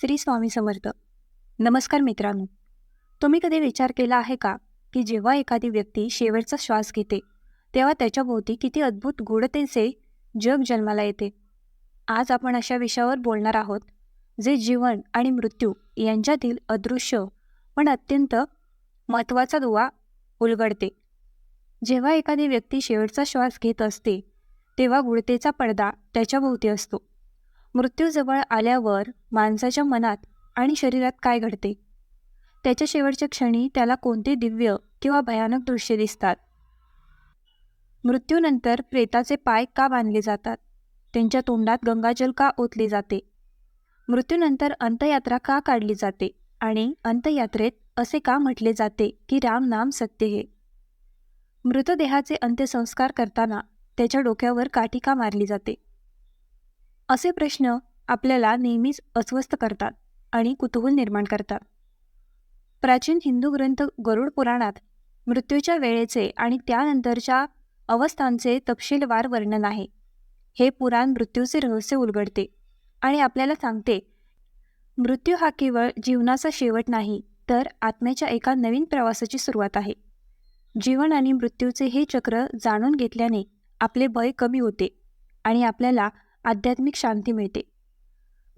श्री स्वामी समर्थ. नमस्कार मित्रांनो. तुम्ही कधी विचार केला आहे का की जेव्हा एखादी व्यक्ती शेवटचा श्वास घेते तेव्हा त्याच्याभोवती किती अद्भुत गूढतेचे जग जन्माला येते? आज आपण अशा विषयावर बोलणार आहोत जे जीवन आणि मृत्यू यांच्यातील अदृश्य पण अत्यंत महत्त्वाचा दुवा उलगडते. जेव्हा एखादी व्यक्ती शेवटचा श्वास घेत असते तेव्हा गुढतेचा पडदा त्याच्याभोवती असतो. मृत्यूजवळ आल्यावर माणसाच्या मनात आणि शरीरात काय घडते? त्याच्या शेवटच्या क्षणी त्याला कोणते दिव्य किंवा भयानक दृश्य दिसतात? मृत्यूनंतर प्रेताचे पाय का बांधले जातात? त्यांच्या तोंडात गंगाजल का ओतले जाते? मृत्यूनंतर अंत्ययात्रा का काढली जाते? आणि अंतयात्रेत असे का म्हटले जाते की राम नाम सत्य हे? मृतदेहाचे अंत्यसंस्कार करताना त्याच्या डोक्यावर काठी का मारली जाते? असे प्रश्न आपल्याला नेहमीच अस्वस्थ करतात आणि कुतूहल निर्माण करतात. प्राचीन हिंदू ग्रंथ गरुड पुराणात मृत्यूच्या वेळेचे आणि त्यानंतरच्या अवस्थांचे तपशीलवार वर्णन आहे. हे पुराण मृत्यूचे रहस्य उलगडते आणि आपल्याला सांगते मृत्यू हा केवळ जीवनाचा शेवट नाही तर आत्म्याच्या एका नवीन प्रवासाची सुरुवात आहे. जीवन आणि मृत्यूचे हे चक्र जाणून घेतल्याने आपले भय कमी होते आणि आपल्याला आध्यात्मिक शांती मिळते.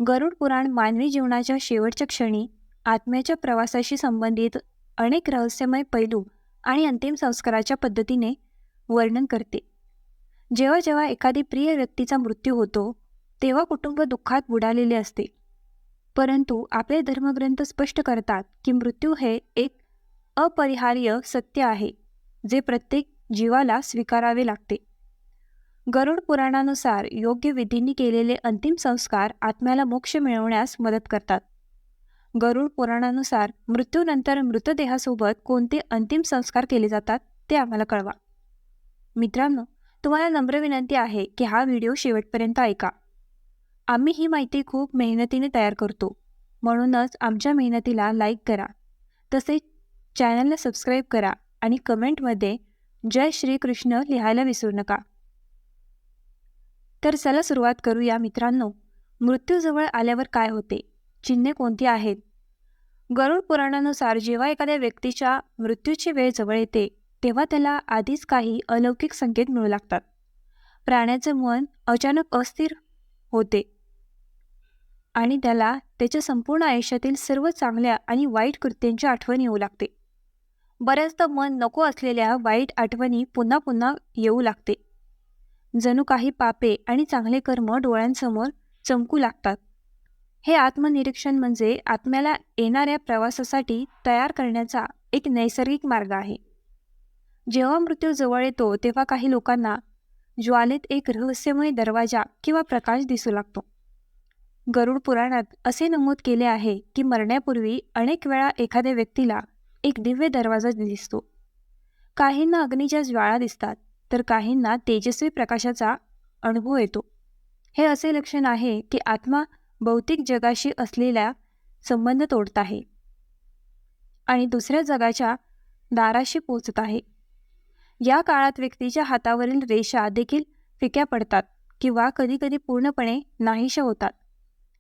गरुड पुराण मानवी जीवनाच्या शेवटच्या क्षणी आत्म्याच्या प्रवासाशी संबंधित अनेक रहस्यमय पैलू आणि अंतिम संस्काराच्या पद्धतीने वर्णन करते. जेव्हा जेव्हा एखादी प्रिय व्यक्तीचा मृत्यू होतो तेव्हा कुटुंब दुःखात बुडालेले असते. परंतु आपले धर्मग्रंथ स्पष्ट करतात की मृत्यू हे एक अपरिहार्य सत्य आहे जे प्रत्येक जीवाला स्वीकारावे लागते. गरुड पुराणानुसार योग्य विधींनी केलेले अंतिम संस्कार आत्म्याला मोक्ष मिळवण्यास मदत करतात. गरुड पुराणानुसार मृत्यूनंतर मृतदेहासोबत कोणते अंतिम संस्कार केले जातात ते आम्हाला कळवा. मित्रांनो तुम्हाला नम्र विनंती आहे की हा व्हिडिओ शेवटपर्यंत ऐका. आम्ही ही माहिती खूप मेहनतीने तयार करतो. म्हणूनच आमच्या मेहनतीला लाईक करा. तसेच चॅनलला सबस्क्राईब करा आणि कमेंटमध्ये जय श्रीकृष्ण लिहायला विसरू नका. तर चला सुरुवात करूया मित्रांनो. मृत्यूजवळ आल्यावर काय होते? चिन्हे कोणती आहेत? गरुड पुराणानुसार जेव्हा एखाद्या व्यक्तीच्या मृत्यूची वेळ जवळ येते तेव्हा त्याला आधीच काही अलौकिक संकेत मिळू लागतात. प्राण्याचे मन अचानक अस्थिर होते आणि त्याला त्याच्या संपूर्ण आयुष्यातील सर्व चांगल्या आणि वाईट कृत्यांची आठवण येऊ लागते. बऱ्याचदा मन नको असलेल्या वाईट आठवणी पुन्हा पुन्हा येऊ लागते. जणू काही पापे आणि चांगले कर्म डोळ्यांसमोर चमकू लागतात. हे आत्मनिरीक्षण म्हणजे आत्म्याला येणाऱ्या प्रवासासाठी तयार करण्याचा एक नैसर्गिक मार्ग आहे. जेव्हा मृत्यू जवळ येतो तेव्हा काही लोकांना ज्वालेत एक रहस्यमय दरवाजा किंवा प्रकाश दिसू लागतो. गरुड पुराणात असे नमूद केले आहे की मरण्यापूर्वी अनेक वेळा एखाद्या व्यक्तीला एक दिव्य दरवाजा दिसतो. काहींना अग्नीच्या ज्वाळा दिसतात तर काहींना तेजस्वी प्रकाशाचा अनुभव येतो. हे असे लक्षण आहे की आत्मा भौतिक जगाशी असलेला संबंध तोडत आहे आणि दुसऱ्या जगाच्या दाराशी पोचत आहे. या काळात व्यक्तीच्या हातावरील रेषा देखील फिक्या पडतात किंवा कधीकधी पूर्णपणे नाहीशा होतात.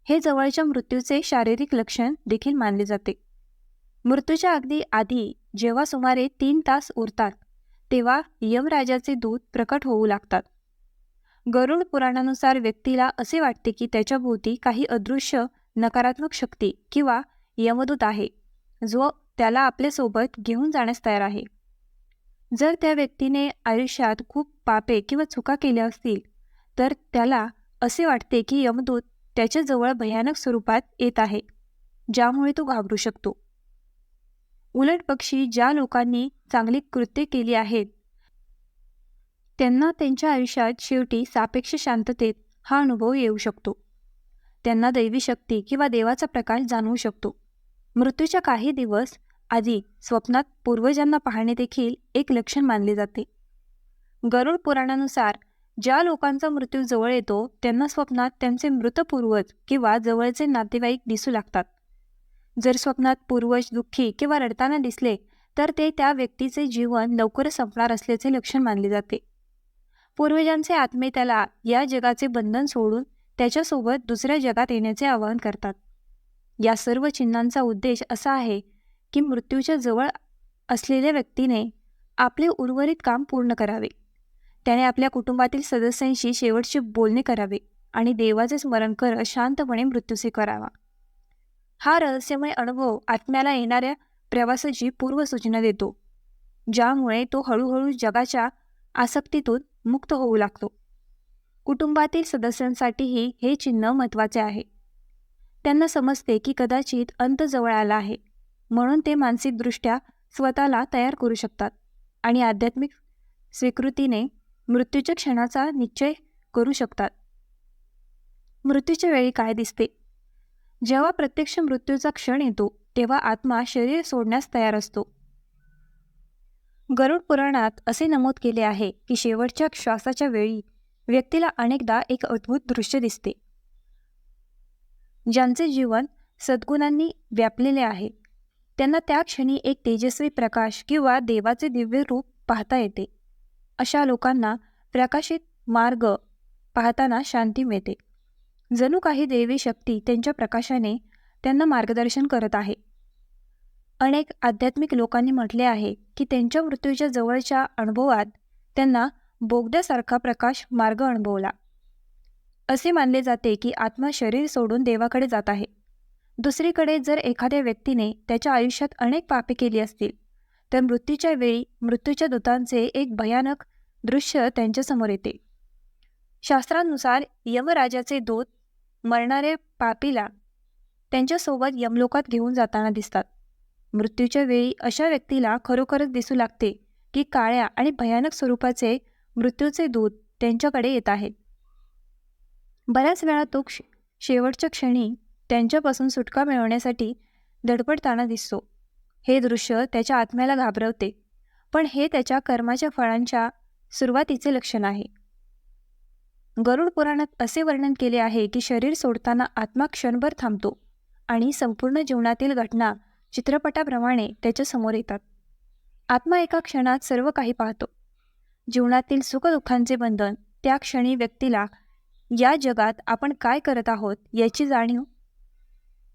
हे जवळच्या मृत्यूचे शारीरिक लक्षण देखील मानले जाते. मृत्यूच्या अगदी आधी जेव्हा सुमारे तीन तास उरतात तेव्हा यमराजाचे दूत प्रकट होऊ लागतात. गरुड पुराणानुसार व्यक्तीला असे वाटते की त्याच्या भोवती काही अदृश्य नकारात्मक शक्ती किंवा यमदूत आहे जो त्याला आपल्यासोबत घेऊन जाण्यास तयार आहे. जर त्या व्यक्तीने आयुष्यात खूप पापे किंवा चुका केल्या असतील तर त्याला असे वाटते की यमदूत त्याच्याजवळ भयानक स्वरूपात येत आहे ज्यामुळे तो घाबरू शकतो. उलट पक्षी ज्या लोकांनी चांगली कृत्ये केली आहेत त्यांना त्यांच्या आयुष्यात शेवटी सापेक्ष शांततेत हा अनुभव येऊ शकतो. त्यांना दैवी शक्ती किंवा देवाचा प्रकाश जाणवू शकतो. मृत्यूच्या काही दिवस आधी स्वप्नात पूर्वजांना पाहणे देखील एक लक्षण मानले जाते. गरुड पुराणानुसार ज्या लोकांचा मृत्यू जवळ येतो त्यांना स्वप्नात त्यांचे मृत पूर्वज किंवा जवळचे नातेवाईक दिसू लागतात. जर स्वप्नात पूर्वज दुःखी किंवा रडताना दिसले तर ते त्या व्यक्तीचे जीवन लवकरच संपणार असल्याचे लक्षण मानले जाते. पूर्वजांचे आत्मे त्याला या जगाचे बंधन सोडून त्याच्यासोबत दुसऱ्या जगात येण्याचे आवाहन करतात. या सर्व चिन्हांचा उद्देश असा आहे की मृत्यूच्या जवळ असलेल्या व्यक्तीने आपले उर्वरित काम पूर्ण करावे. त्याने आपल्या कुटुंबातील सदस्यांशी शेवटचे बोलणे करावे आणि देवाचे स्मरण करत शांतपणे मृत्यू स्वीकारावा हा रहस्यमय अनुभव आत्म्याला येणाऱ्या प्रवासाची पूर्वसूचना देतो ज्यामुळे तो हळूहळू जगाच्या आसक्तीतून मुक्त होऊ लागतो. कुटुंबातील सदस्यांसाठीही हे चिन्ह महत्त्वाचे आहे. त्यांना समजते की कदाचित अंत जवळ आला आहे म्हणून ते मानसिकदृष्ट्या स्वतःला तयार करू शकतात आणि आध्यात्मिक स्वीकृतीने मृत्यूच्या क्षणाचा निश्चय करू शकतात. मृत्यूच्या वेळी काय दिसते? जेव्हा प्रत्यक्ष मृत्यूचा क्षण येतो तेव्हा आत्मा शरीर सोडण्यास तयार असतो. गरुड पुराणात असे नमूद केले आहे की शेवटच्या श्वासाच्या वेळी व्यक्तीला अनेकदा एक अद्भुत दृश्य दिसते. ज्यांचे जीवन सद्गुणांनी व्यापलेले आहे त्यांना त्या क्षणी एक तेजस्वी प्रकाश किंवा देवाचे दिव्य रूप पाहता येते. अशा लोकांना प्रकाशित मार्ग पाहताना शांती मिळते. जणू काही देवी शक्ती त्यांच्या प्रकाशाने त्यांना मार्गदर्शन करत आहे. अनेक आध्यात्मिक लोकांनी म्हटले आहे की त्यांच्या मृत्यूच्या जवळच्या अनुभवात त्यांना बोगद्यासारखा प्रकाश मार्ग अनुभवला. असे मानले जाते की आत्मा शरीर सोडून देवाकडे जात आहे. दुसरीकडे जर एखाद्या व्यक्तीने त्याच्या आयुष्यात अनेक पापे केली असतील तर मृत्यूच्या वेळी मृत्यूच्या दूतांचे एक भयानक दृश्य त्यांच्यासमोर येते. शास्त्रानुसार यमराजाचे दूत मरणारे पापीला त्यांच्यासोबत यमलोकात घेऊन जाताना दिसतात. मृत्यूच्या वेळी अशा व्यक्तीला खरोखरच दिसू लागते की काळ्या आणि भयानक स्वरूपाचे मृत्यूचे दूत त्यांच्याकडे येत आहेत. बऱ्याच वेळा तो क्ष शेवटच्या क्षणी त्यांच्यापासून सुटका मिळवण्यासाठी धडपडताना दिसतो. हे दृश्य त्याच्या आत्म्याला घाबरवते. पण हे त्याच्या कर्माच्या फळांच्या सुरुवातीचे लक्षण आहे. गरुड पुराणात असे वर्णन केले आहे की शरीर सोडताना आत्मा क्षणभर थांबतो आणि संपूर्ण जीवनातील घटना चित्रपटाप्रमाणे त्याच्यासमोर येतात. आत्मा एका क्षणात सर्व काही पाहतो. जीवनातील सुखदुःखांचे बंधन त्या क्षणी व्यक्तीला या जगात आपण काय करत आहोत याची जाणीव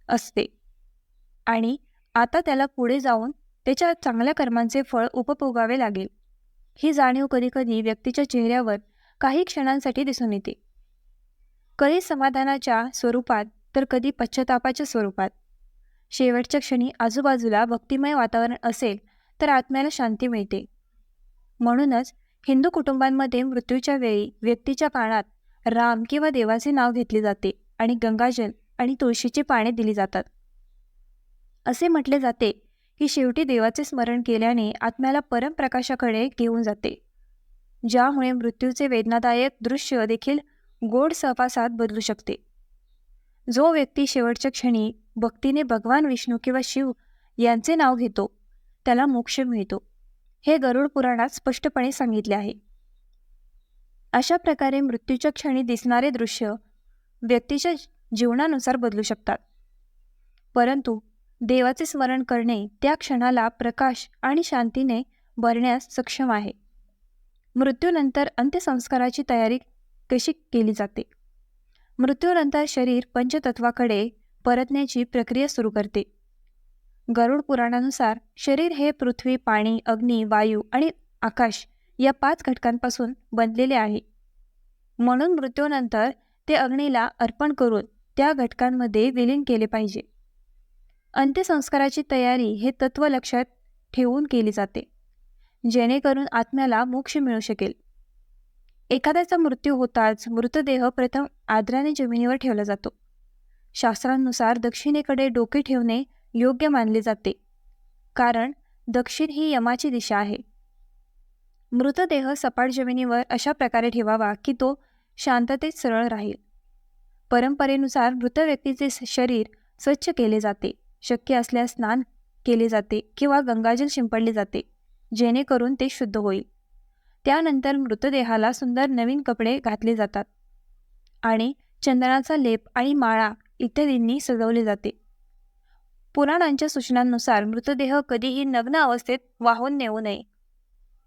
असते. आणि आता त्याला पुढे जाऊन त्याच्या चांगल्या कर्मांचे फळ उपभोगावे लागेल. ही जाणीव कधीकधी व्यक्तीच्या चेहऱ्यावर काही क्षणांसाठी दिसून येते. कधी समाधानाच्या स्वरूपात तर कधी पश्चातापाच्या स्वरूपात. शेवटच्या क्षणी आजूबाजूला भक्तिमय वातावरण असेल तर आत्म्याला शांती मिळते. म्हणूनच हिंदू कुटुंबांमध्ये मृत्यूच्या वेळी व्यक्तीच्या कानात राम किंवा देवाचे नाव घेतले जाते आणि गंगाजल आणि तुळशीची पाने दिली जातात. असे म्हटले जाते की शेवटी देवाचे स्मरण केल्याने आत्म्याला परमप्रकाशाकडे घेऊन जाते. ज्यामुळे मृत्यूचे वेदनादायक दृश्य देखील गोड सहवासात बदलू शकते. जो व्यक्ती शेवटच्या क्षणी भक्तीने भगवान विष्णू किंवा शिव यांचे नाव घेतो त्याला मोक्ष मिळतो हे गरुड पुराणात स्पष्टपणे सांगितले आहे. अशा प्रकारे मृत्यूच्या क्षणी दिसणारे दृश्य व्यक्तीच्या जीवनानुसार बदलू शकतात. परंतु देवाचे स्मरण करणे त्या क्षणाला प्रकाश आणि शांतीने भरण्यास सक्षम आहे. मृत्यूनंतर अंत्यसंस्काराची तयारी कशी केली जाते? मृत्यूनंतर शरीर पंचतत्वाकडे परतण्याची प्रक्रिया सुरू करते. गरुड पुराणानुसार शरीर हे पृथ्वी पाणी अग्नी वायू आणि आकाश या पाच घटकांपासून बनलेले आहे. म्हणून मृत्यूनंतर ते अग्नीला अर्पण करून त्या घटकांमध्ये विलीन केले पाहिजे. अंत्यसंस्काराची तयारी हे तत्व लक्षात ठेवून केली जाते. जेणेकरून आत्म्याला मोक्ष मिळू शकेल. एखाद्याचा मृत्यू होताच मृतदेह प्रथम आदराने जमिनीवर ठेवला जातो. शास्त्रांनुसार दक्षिणेकडे डोके ठेवणे योग्य मानले जाते. कारण दक्षिण ही यमाची दिशा आहे. मृतदेह सपाट जमिनीवर अशा प्रकारे ठेवावा की तो शांततेत सरळ राहील. परंपरेनुसार मृत व्यक्तीचे शरीर स्वच्छ केले जाते. शक्य असल्यास स्नान केले जाते किंवा गंगाजल शिंपडले जाते. जेणेकरून ते शुद्ध होईल. त्यानंतर मृतदेहाला सुंदर नवीन कपडे घातले जातात आणि चंदनाचा लेप आणि माळा इत्यादींनी सजवले जाते. पुराणांच्या सूचनांनुसार मृतदेह कधीही नग्न अवस्थेत वाहून नेऊ नये.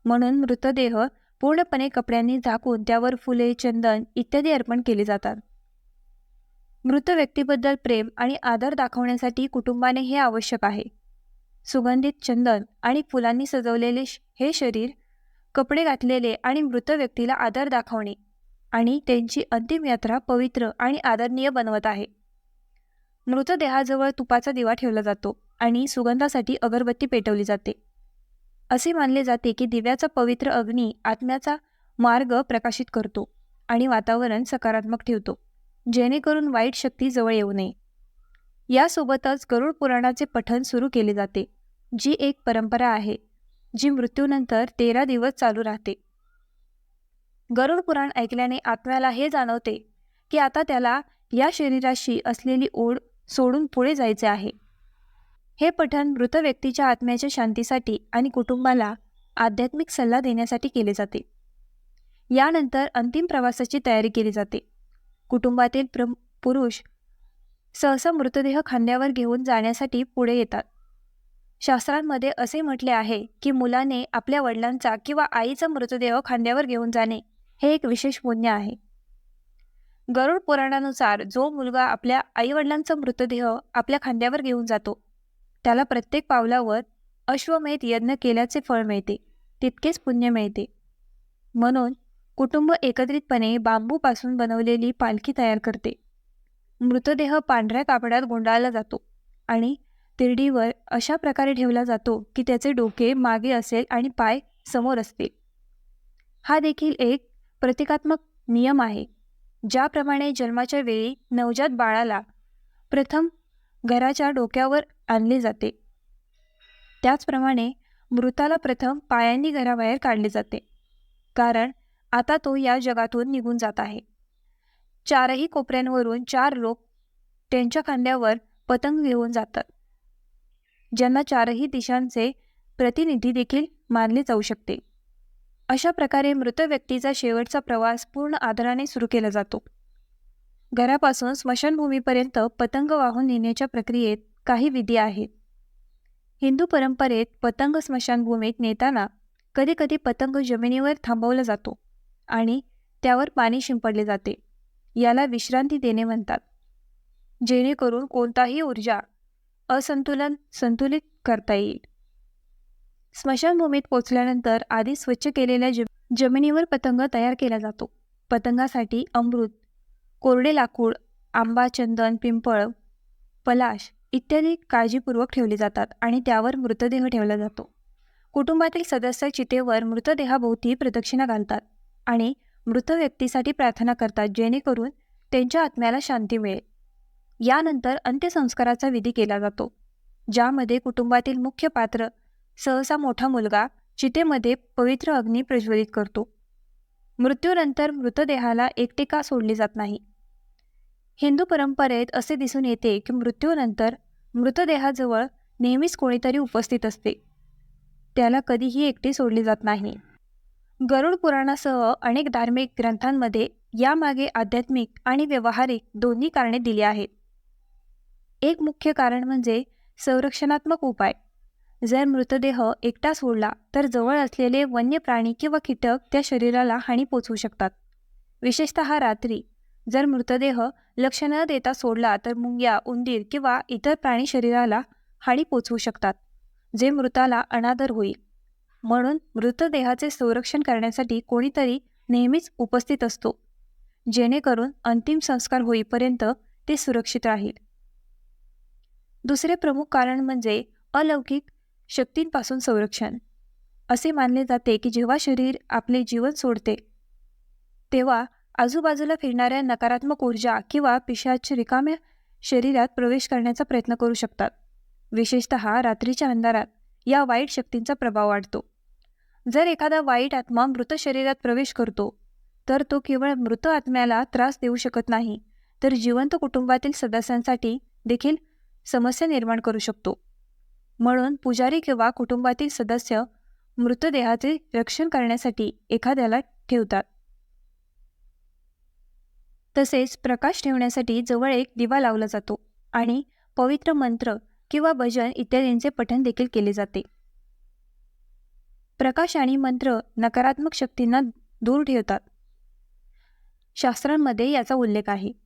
म्हणून मृतदेह पूर्णपणे कपड्यांनी झाकून त्यावर फुले चंदन इत्यादी अर्पण केले जातात. मृत व्यक्तीबद्दल प्रेम आणि आदर दाखवण्यासाठी कुटुंबाने हे आवश्यक आहे. सुगंधित चंदन आणि फुलांनी सजवलेले श- हे शरीर कपडे घातलेले आणि मृत व्यक्तीला आदर दाखवणे आणि त्यांची अंतिम यात्रा पवित्र आणि आदरणीय बनवत आहे. मृतदेहाजवळ तुपाचा दिवा ठेवला जातो आणि सुगंधासाठी अगरबत्ती पेटवली जाते. असे मानले जाते की दिव्याचा पवित्र अग्नी आत्म्याचा मार्ग प्रकाशित करतो आणि वातावरण सकारात्मक ठेवतो जेणेकरून वाईट शक्ती जवळ येऊ नये. यासोबतच गरुड पुराणाचे पठण सुरू केले जाते. जी एक परंपरा आहे जी मृत्यूनंतर तेरा दिवस चालू राहते. गरुड पुराण ऐकल्याने आत्म्याला हे जाणवते की आता त्याला या शरीराशी असलेली ओढ सोडून पुढे जायचे आहे. हे पठण मृत व्यक्तीच्या आत्म्याच्या शांतीसाठी आणि कुटुंबाला आध्यात्मिक सल्ला देण्यासाठी केले जाते. यानंतर अंतिम प्रवासाची तयारी केली जाते. कुटुंबातील प्र पुरुष सहसा मृतदेह खांद्यावर घेऊन जाण्यासाठी पुढे येतात. शास्त्रांमध्ये असे म्हटले आहे की मुलाने आपल्या वडिलांचा किंवा आईचा मृतदेह खांद्यावर घेऊन जाणे हे एक विशेष पुण्य आहे. गरुड पुराणानुसार जो मुलगा आपल्या आईवडिलांचा मृतदेह आपल्या खांद्यावर घेऊन जातो त्याला प्रत्येक पावलावर अश्वमेध यज्ञ केल्याचे फळ मिळते तितकेच पुण्य मिळते. म्हणून कुटुंब एकत्रितपणे बांबूपासून बनवलेली पालखी तयार करते. मृतदेह पांढऱ्या कापडात गुंडाळला जातो आणि तिरडीवर अशा प्रकारे ठेवला जातो की त्याचे डोके मागे असेल आणि पाय समोर असतील. हा देखील एक प्रतिकात्मक नियम आहे ज्याप्रमाणे जन्माच्या वेळी नवजात बाळाला प्रथम घराच्या डोक्यावर आणले जाते. त्याचप्रमाणे मृताला प्रथम पायांनी घराबाहेर काढले जाते कारण आता तो या जगातून निघून जात आहे. चारही कोपऱ्यांवरून चार लोक त्यांच्या खांद्यावर पतंग घेऊन जातात. ज्यांना चारही दिशांचे प्रतिनिधी देखील मानले जाऊ शकते. अशा प्रकारे मृत व्यक्तीचा शेवटचा प्रवास पूर्ण आदराने सुरू केला जातो. घरापासून स्मशानभूमीपर्यंत पतंग वाहून नेण्याच्या प्रक्रियेत काही विधी आहेत. हिंदू परंपरेत पतंग स्मशानभूमीत नेताना कधीकधी पतंग जमिनीवर थांबवला जातो आणि त्यावर पाणी शिंपडले जाते. याला विश्रांती देणे म्हणतात. जेणेकरून कोणताही ऊर्जा असंतुलन संतुलित करता येईल. स्मशानभूमीत पोचल्यानंतर आधी स्वच्छ केलेल्या जमिनीवर पतंग तयार केला जातो. पतंगासाठी अमृत कोरडे लाकूड आंबा चंदन पिंपळ पलाश इत्यादी काळजीपूर्वक ठेवले जातात आणि त्यावर मृतदेह ठेवला जातो. कुटुंबातील सदस्य चितेवर मृतदेहाभोवती प्रदक्षिणा घालतात आणि मृत व्यक्तीसाठी प्रार्थना करतात जेणेकरून त्यांच्या आत्म्याला शांती मिळेल. यानंतर अंत्यसंस्काराचा विधी केला जातो ज्यामध्ये कुटुंबातील मुख्य पात्र सहसा मोठा मुलगा चितेमध्ये पवित्र अग्नी प्रज्वलित करतो. मृत्यूनंतर मृतदेहाला एकटेका सोडली जात नाही. हिंदू परंपरेत असे दिसून येते की मृत्यूनंतर मृतदेहाजवळ नेहमीच कोणीतरी उपस्थित असते. त्याला कधीही एकटे सोडली जात नाही. गरुड पुराणासह अनेक धार्मिक ग्रंथांमध्ये यामागे आध्यात्मिक आणि व्यावहारिक दोन्ही कारणे दिली आहेत. एक मुख्य कारण म्हणजे संरक्षणात्मक उपाय. जर मृतदेह एकटा सोडला तर जवळ असलेले वन्य प्राणी किंवा कीटक त्या शरीराला हानी पोचवू शकतात. विशेषतः रात्री. जर मृतदेह लक्ष न देता सोडला तर मुंग्या उंदीर किंवा इतर प्राणी शरीराला हानी पोचवू शकतात जे मृताला अनादर होईल. म्हणून मृतदेहाचे संरक्षण करण्यासाठी कोणीतरी नेहमीच उपस्थित असतो जेणेकरून अंतिम संस्कार होईपर्यंत ते सुरक्षित राहील. दुसरे प्रमुख कारण म्हणजे अलौकिक शक्तींपासून संरक्षण. असे मानले जाते की जेव्हा शरीर आपले जीवन सोडते तेव्हा आजूबाजूला फिरणाऱ्या नकारात्मक ऊर्जा किंवा पिशाच रिकाम्या शरीरात प्रवेश करण्याचा प्रयत्न करू शकतात. विशेषत रात्रीच्या अंधारात या वाईट शक्तींचा प्रभाव वाढतो. जर एखादा वाईट आत्मा मृत शरीरात प्रवेश करतो तर तो केवळ मृत आत्म्याला त्रास देऊ शकत नाही तर जिवंत कुटुंबातील सदस्यांसाठी देखील समस्या निर्माण करू शकतो. म्हणून पुजारी किंवा कुटुंबातील सदस्य मृतदेहाचे रक्षण करण्यासाठी एखाद्याला ठेवतात. तसेच प्रकाश ठेवण्यासाठी जवळ एक दिवा लावला जातो आणि पवित्र मंत्र किंवा भजन इत्यादींचे पठण देखील केले जाते. प्रकाश आणि मंत्र नकारात्मक शक्तींना दूर ठेवतात. शास्त्रांमध्ये याचा उल्लेख आहे.